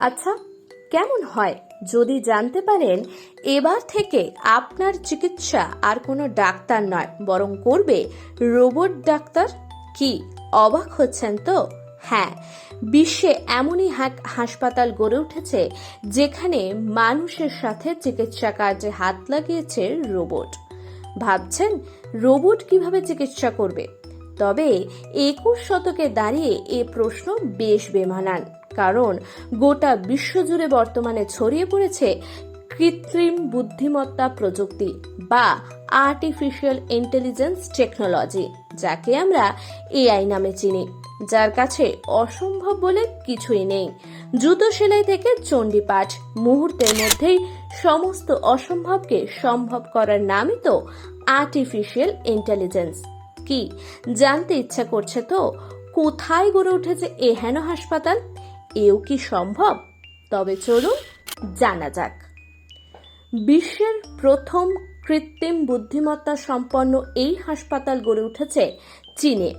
আচ্ছা কেমন হয়? যদি জানতে পারেন, এবার থেকে আপনার চিকিৎসা আর কোনো ডাক্তার নয়, বরং করবে রোবট ডাক্তার? কি, অবাক হচ্ছেন তো? হ্যাঁ বিশ্বে এমনই হাসপাতাল গড়ে উঠেছে, যেখানে মানুষের সাথে চিকিৎসা কার্যে হাত লাগিয়েছে রোবট। ভাবছেন, রোবট কীভাবে চিকিৎসা করবে? তবে একুশ শতকে দাঁড়িয়ে এ প্রশ্ন বেশ বেমানান। কারণ গোটা বিশ্বজুড়ে বর্তমানে ছড়িয়ে পড়েছে কৃত্রিম বুদ্ধিমত্তা প্রযুক্তি বা আর্টিফিশিয়াল ইন্টেলিজেন্স টেকনোলজি যাকে আমরা এআই নামে চিনি, যার কাছে অসম্ভব বলে কিছুই নেই। জুতো সেলাই থেকে চণ্ডীপাঠ মুহূর্তের মধ্যেই সমস্ত অসম্ভবকে সম্ভব করার নামই তো আর্টিফিশিয়াল ইন্টেলিজেন্স কি, জানতে ইচ্ছা করছে তো? কোথায় গড়ে উঠেছে এ হেন হাসপাতাল? এও কি সম্ভব? তবে চলুন জানা যাক। বিশ্বের প্রথম কৃত্রিম বুদ্ধিমত্তা সম্পন্ন এই হাসপাতাল গড়ে উঠেছে চীনে।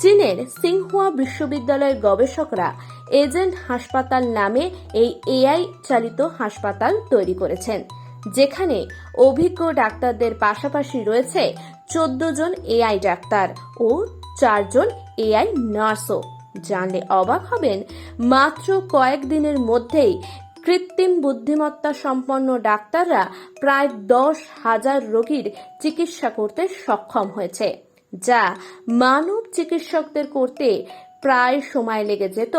চীনের সিংহুয়া বিশ্ববিদ্যালয়ের গবেষকরা এজেন্ট হাসপাতাল নামে এই এআই চালিত হাসপাতাল তৈরি করেছেন, যেখানে অভিজ্ঞ ডাক্তারদের পাশাপাশি রয়েছে চোদ্দ জন এআই ডাক্তার ও চারজন এআই নার্সও। জানলে অবাক হবেন, মাত্র কয়েকদিনের মধ্যেই কৃত্রিম বুদ্ধিমত্তা সম্পন্ন ডাক্তাররা প্রায় দশ হাজার রোগীর চিকিৎসা করতে সক্ষম হয়েছে, যা মানব চিকিৎসকদের করতে প্রায় সময় লেগে যেত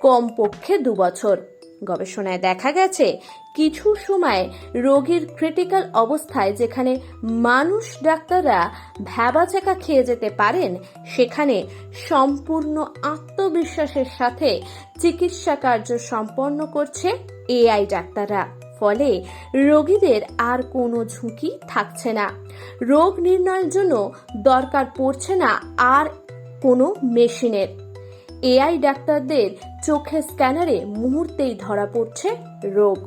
কমপক্ষে দু বছর। গবেষণায় দেখা গেছে, কিছু সময় রোগীর ক্রিটিক্যাল অবস্থায় যেখানে মানুষ ডাক্তাররা ভ্যাবাচাকা খেয়ে যেতে পারেন, সেখানে সম্পূর্ণ আত্মবিশ্বাসের সাথে চিকিৎসা কার্য সম্পন্ন করছে এআই ডাক্তাররা। ফলে রোগীদের আর কোনো ঝুঁকি থাকছে না। রোগ নির্ণয়ের জন্য দরকার পড়ছে না আর কোনো মেশিনের। এআই ডাক্তারদের চোখে স্ক্যানারে মুহূর্তেই ধরা পড়ছে রোগ।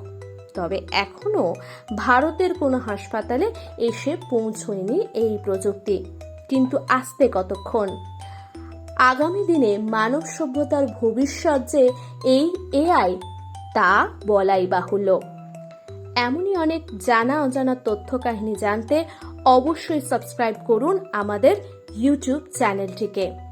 তবে এখনও ভারতের কোনো হাসপাতালে এসে পৌঁছয়নি এই প্রযুক্তি। কিন্তু আসতে কতক্ষণ? আগামী দিনে মানব সভ্যতার ভবিষ্যৎ যে এই এআই, তা বলাই বাহুল্য। এমনই অনেক জানা অজানা তথ্য কাহিনী জানতে অবশ্যই সাবস্ক্রাইব করুন আমাদের ইউটিউব চ্যানেলটিকে।